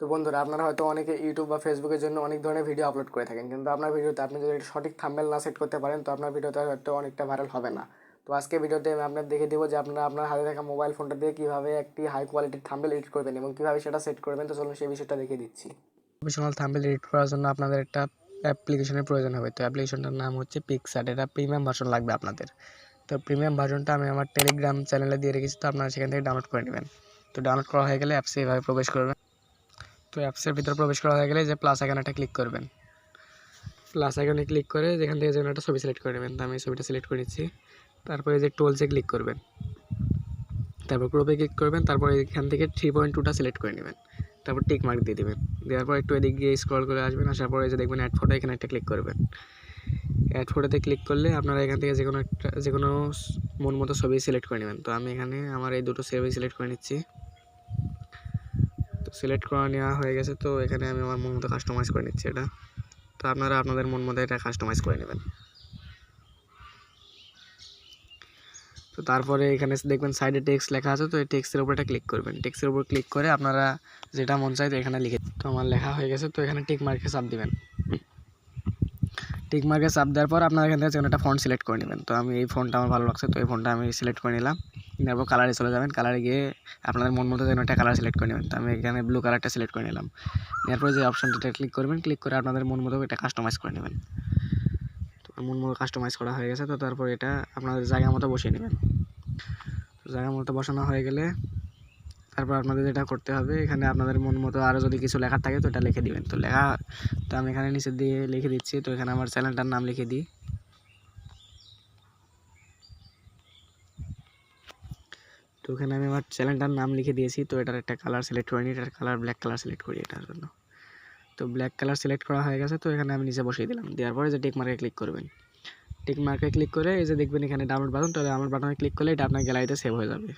তো বন্ধুরা, আপনারা হয়তো অনেকে ইউটিউব বা ফেসবুকের জন্য অনেক ধরনের ভিডিও আপলোড করে থাকেন, কিন্তু আপনার ভিডিওতে আপনি যদি সঠিক থাম্বেল না সেট করতে পারেন, তো আপনার ভিডিওতে হয়তো অনেকটা ভাইরাল হবে না। তো আজকে ভিডিওতে আমি আপনার দেখে দেবো যে আপনারা আপনার হাতে থাকা মোবাইল ফোনটা দিয়ে কীভাবে একটি হাই কোয়ালিটির থাম্বেল এডিট করবেন এবং কীভাবে সেটা সেট করবেন। তো চলুন সেই বিষয়টা দেখিয়ে দিচ্ছি। প্রফেশনাল থাম্বেল এডিট করার জন্য আপনাদের একটা অ্যাপ্লিকেশনের প্রয়োজন হবে। তো অ্যাপ্লিকেশনটার নাম হচ্ছে পিকসার্ট এটা প্রিমিয়াম ভার্সন লাগবে আপনাদের। তো প্রিমিয়াম ভার্সনটা আমি আমার টেলিগ্রাম চ্যানেলে দিয়ে রেখেছি, তো আপনারা সেখান থেকে ডাউনলোড করে নেবেন। তো ডাউনলোড করা হয়ে গেলে অ্যাপসে এভাবে প্রবেশ করবেন তো অ্যাপসের ভিতরে প্রবেশ করা হয়ে গেলে যে প্লাস আইকনটা ক্লিক করবেন। প্লাস আইকনে ক্লিক করে যেখান থেকে যেন একটা ছবি সিলেক্ট করে নেবেন। তো আমি ছবিটা সিলেক্ট করে নিচ্ছি। তারপরে যে টুলসে ক্লিক করবেন। তারপর গ্রুপে ক্লিক করবেন। তারপর এখান থেকে থ্রি পয়েন্ট টুটা সিলেক্ট করে নেবেন। তারপর টিক মার্ক দিয়ে দেবেন। দেওয়ার পর একটু এদিক গিয়ে স্ক্রল করে আসবেন। আসার পরে যে দেখবেন অ্যাড ফটো এখানে একটা ক্লিক করবেন। অ্যাড ফটোতে ক্লিক করলে আপনারা এখান থেকে যে কোনো একটা যে কোনো মন মতো ছবি সিলেক্ট করে নেবেন। তো আমি এখানে আমার এই দুটো ছবি সিলেক্ট করে নিচ্ছি। সিলেক্ট করে নেওয়া হয়ে গেছে, তো এখানে আমি আমার মন মতো কাস্টমাইজ করে নিচ্ছি এটা। তো আপনারা আপনাদের মন মতো এটা কাস্টমাইজ করে নেবেন। তো তারপরে এখানে দেখবেন সাইডে টেক্সট লেখা আছে, তো এই টেক্সটের উপর এটা ক্লিক করবেন। টেক্সটের উপর ক্লিক করে আপনারা যেটা মন চায় তো এখানে লিখে তো আমার লেখা হয়ে গেছে, তো এখানে টিক মার্কে চাপ দিবেন। টিক মার্কে চাপ দেওয়ার পর আপনারা এখান থেকে একটা ফন্ট সিলেক্ট করে নেবেন। তো আমি এই ফোনটা আমার ভালো লাগছে, তো এই ফোনটা আমি সিলেক্ট করে নিলাম। তারপর কালারে চলে যাবেন। কালারে গিয়ে আপনাদের মন মতো যেন একটা কালার সিলেক্ট করে নেবেন। তো আমি এখানে ব্লু কালারটা সিলেক্ট করে নিলাম। এরপর যে অপশানটা ক্লিক করবেন ক্লিক করে আপনাদের মন মতো এটা কাস্টমাইজ করে নেবেন। তো মন মতো কাস্টমাইজ করা হয়ে গেছে। তো তারপর এটা আপনাদের জায়গা মতো বসিয়ে নেবেন। জায়গা মতো বসানো হয়ে গেলে তারপর আপনাদের যেটা করতে হবে, এখানে আপনাদের মন মতো আরও যদি কিছু লেখার থাকে তো এটা লিখে দিবেন। তো লেখা, তো আমি এখানে নিচে দিয়ে লিখে দিচ্ছি, তো এখানে আমার চ্যানেলটার নাম লিখে দিই। তো এখানে আমি আমার চ্যানেলটার নাম লিখে দিয়েছি, তো এটার একটা কালার সিলেক্ট করে নিই, এটার কালার ব্ল্যাক কালার সিলেক্ট করি এটার জন্য। তো ব্ল্যাক কালার সিলেক্ট করা হয়ে গেছে, তো এখানে আমি নিচে বসিয়ে দিলাম। দেওয়ার পরে যে টিক মার্কে ক্লিক করবেন। টেক মার্কে ক্লিক করে এই যে দেখবেন এখানে ডাউনলোড বাটন তাহলে আমার বাটনে ক্লিক করলে এটা আপনার গ্যালারিতে সেভ হয়ে যাবে।